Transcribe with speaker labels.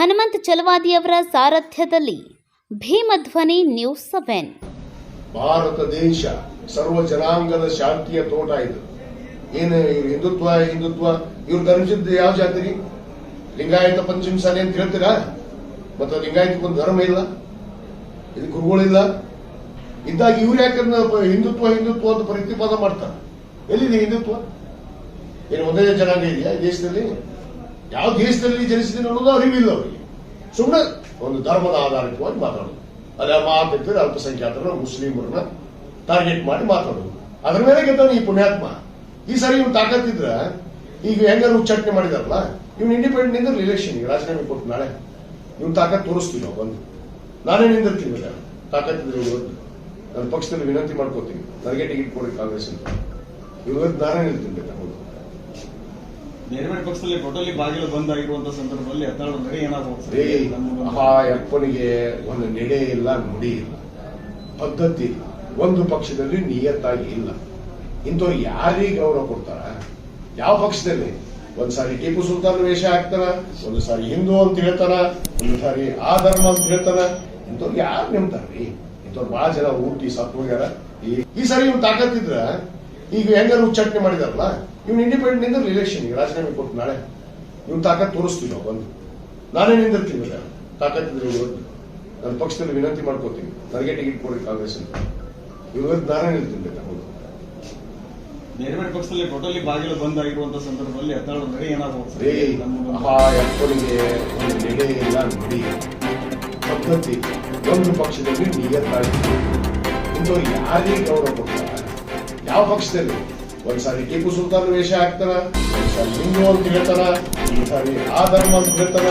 Speaker 1: ಹನುಮಂತ್ ಚಲವಾದಿಯವರ ಸಾರಥ್ಯದಲ್ಲಿ Bhimadhwani news seven.
Speaker 2: Bharat ದೇಶ ಸರ್ವ ಜನಾಂಗದ ಶಾಂತಿಯ ತೋಟ ಇದು. ಏನು ಹಿಂದುತ್ವ ಹಿಂದುತ್ವ, ಇವ್ರು ಧರ್ಮಿಸಿದ್ದು ಯಾವ ಜಾತಿ ಲಿಂಗಾಯತ ಪಂಚಮಸಾಲಿ ಅಂತ ಹೇಳ್ತೀರಾ? ಮತ್ತೆ ಲಿಂಗಾಯತಕ್ಕೊಂದು ಧರ್ಮ ಇಲ್ಲ. ಇದು ಗುರುಗಳಿಲ್ಲ. ಇದ್ದಾಗ ಇವ್ರು ಯಾಕಂದ್ರೆ ಹಿಂದುತ್ವ ಹಿಂದುತ್ವ ಅಂತ ಪ್ರತಿಪಾದ ಮಾಡ್ತಾರೆ? ಎಲ್ಲಿದೆ ಹಿಂದುತ್ವ? ಏನು ಒಂದೇ ಜನಾಂಗ ಇದೆಯಾ ದೇಶದಲ್ಲಿ? ಯಾವ ದೇಶದಲ್ಲಿ ಜನಿಸಿದ್ದೀನಿ ಅನ್ನೋದು ಅರಿವಿಲ್ಲ ಅವರಿಗೆ. ಸುಮ್ಮನೆ ಒಂದು ಧರ್ಮದ ಆಧಾರಿತವಾಗಿ ಮಾತಾಡೋದು. ಅದೇ ಮಾತಿದ್ರೆ ಅಲ್ಪಸಂಖ್ಯಾತರನ್ನ ಮುಸ್ಲಿಮರನ್ನ ಟಾರ್ಗೆಟ್ ಮಾಡಿ ಮಾತಾಡೋದು. ಅದ್ರ ಮೇಲೆ ಗೆದ್ದವನು ಈ ಪುಣ್ಯಾತ್ಮ. ಈ ಸರಿ ಇವ್ನು ತಾಕತ್ತಿದ್ರ, ಈಗ ಹೆಂಗಾರು ಉಚ್ಚಾಟನೆ ಮಾಡಿದಾರಲ್ಲ, ಇವ್ನು ಇಂಡಿಪೆಂಡೆಂಟ್ ಇಂದ ಇಲೆಕ್ಷನ್ ರಾಜೀನಾಮೆ ಕೊಟ್ಟು ನಾಳೆ. ಇವ್ನು ತಾಕತ್ ತೋರಿಸ್ತೀವಿ ನಾವು ಬಂದು. ನಾನೇ ನಿಂದಿರ್ತೀನಿ ಇಲ್ಲ ತಾಕತ್ತಿದ್ರೆ ಇವತ್ತು. ನನ್ನ ಪಕ್ಷದಲ್ಲಿ ವಿನಂತಿ ಮಾಡ್ಕೋತೀನಿ. ನನಗೆ ಟಿಕೆಟ್ ಕೊಡಿ ಕಾಂಗ್ರೆಸ್ ಅಂತ. ಇವತ್ತು ನಾನೇ ನಿಲ್ತೀನಿ ಹೌದು.
Speaker 3: ಬೇರೆ ಪಕ್ಷದಲ್ಲಿ ಟೋಟಲಿ ಬಾಗಿಲು ಬಂದ್ ಆಗಿರುವಂತ ಸಂದರ್ಭದಲ್ಲಿ ಹತ್ತಾಳು ನಡೆ ಏನಾಗಬಹುದು
Speaker 2: ಆ ಯಪ್ಪನಿಗೆ ಒಂದು ನೆಡೆ ಇಲ್ಲ ನುಡಿ ಇಲ್ಲ. ಪದ್ಧತಿ ಇಲ್ಲ. ಒಂದು ಪಕ್ಷದಲ್ಲಿ ನಿಯತ್ತಾಗಿ ಇಲ್ಲ. ಇಂಥವ್ರು ಯಾರಿಗೆ ಗೌರವ ಕೊಡ್ತಾರ? ಯಾವ ಪಕ್ಷದಲ್ಲಿ? ಒಂದ್ಸಾರಿ ಟಿಪ್ಪು ಸುಲ್ತಾನ್ ವೇಷ ಹಾಕ್ತಾರ ಒಂದು ಸಾರಿ ಹಿಂದೂ ಅಂತ ಹೇಳ್ತಾರ ಒಂದು ಸಾರಿ ಆ ಧರ್ಮ ಅಂತ ಹೇಳ್ತಾರ. ಇಂಥವ್ರು ಯಾರು ನೆಮ್ತಾರ್ರಿ? ಇಂಥವ್ರು ಬಹಳ ಜನ ಊಟಿ ಸತ್ತು ಹೋಗ್ಯಾರ ಈ- ಸಾರಿ ಇವ್ನು ತಾಕತ್ತಿದ್ರ ಈಗ ಹೆಂಗಾರು ಉಚ್ಚಾಟನೆ ಮಾಡಿದಾರಲ್ಲ? ಇವ್ನು ಇಂಡಿಪೆಂಡೆಂಟ್ನಿಂದ ಇಲೆಕ್ಷನ್ ರಾಜೀನಾಮೆ ಕೊಟ್ಟು ನಾಳೆ ನೀವು ತಾಕತ್ ತೋರಿಸ್ತೀವಿ ನಾವು ಬಂದು. ನಾನೇ ನಿಂದಿರ್ತೀನಿ ಇಲ್ಲ ತಾಕತ್ತಿದ್ರೆ ಇವತ್ತು. ನನ್ನ ಪಕ್ಷದಲ್ಲಿ ವಿನಂತಿ ಮಾಡ್ಕೋತೀನಿ. ನನಗೆ ಟಿಕೆಟ್ ಕೊಡಿ ಕಾಂಗ್ರೆಸ್ ಅಂತ. ಇವತ್ತು ನಾನೇ ನಿಲ್ತೀನಿ ಬೇಕಾದ್ರೆ ಹೌದು.
Speaker 3: ಬೇರೆ ಬೇರೆ ಪಕ್ಷದಲ್ಲಿ ಟೋಟಲಿ ಬಾಗಿಲು ಬಂದ್ ಆಗಿರುವಂತ ಸಂದರ್ಭದಲ್ಲಿ ಹತ್ತಾಳು
Speaker 2: ಏನಾಗುತ್ತೆ ಇಲ್ಲ ನುಡಿ. ಪದ್ಧತಿ. ಒಂದು ಪಕ್ಷದಲ್ಲಿ ನಿಯತ್ತಾಗಿ. ಇಂಥವ್ರು ಯಾರಿಗೆ ಗೌರವ ಕೊಡ್ತಾರ? ಯಾವ ಪಕ್ಷದಲ್ಲಿ? ಒಂದ್ ಸಾರಿ ಟಿಪ್ಪು ಸುಲ್ತಾನ್ ವೇಷ ಹಾಕ್ತಾನ ಒಂದ್ಸಾರಿ ಹಿಂದೂ ಅಂತ ಹೇಳ್ತಾನ ಒಂದ್ಸಾರಿ ಆ ಧರ್ಮ ಅಂತ ಹೇಳ್ತಾರ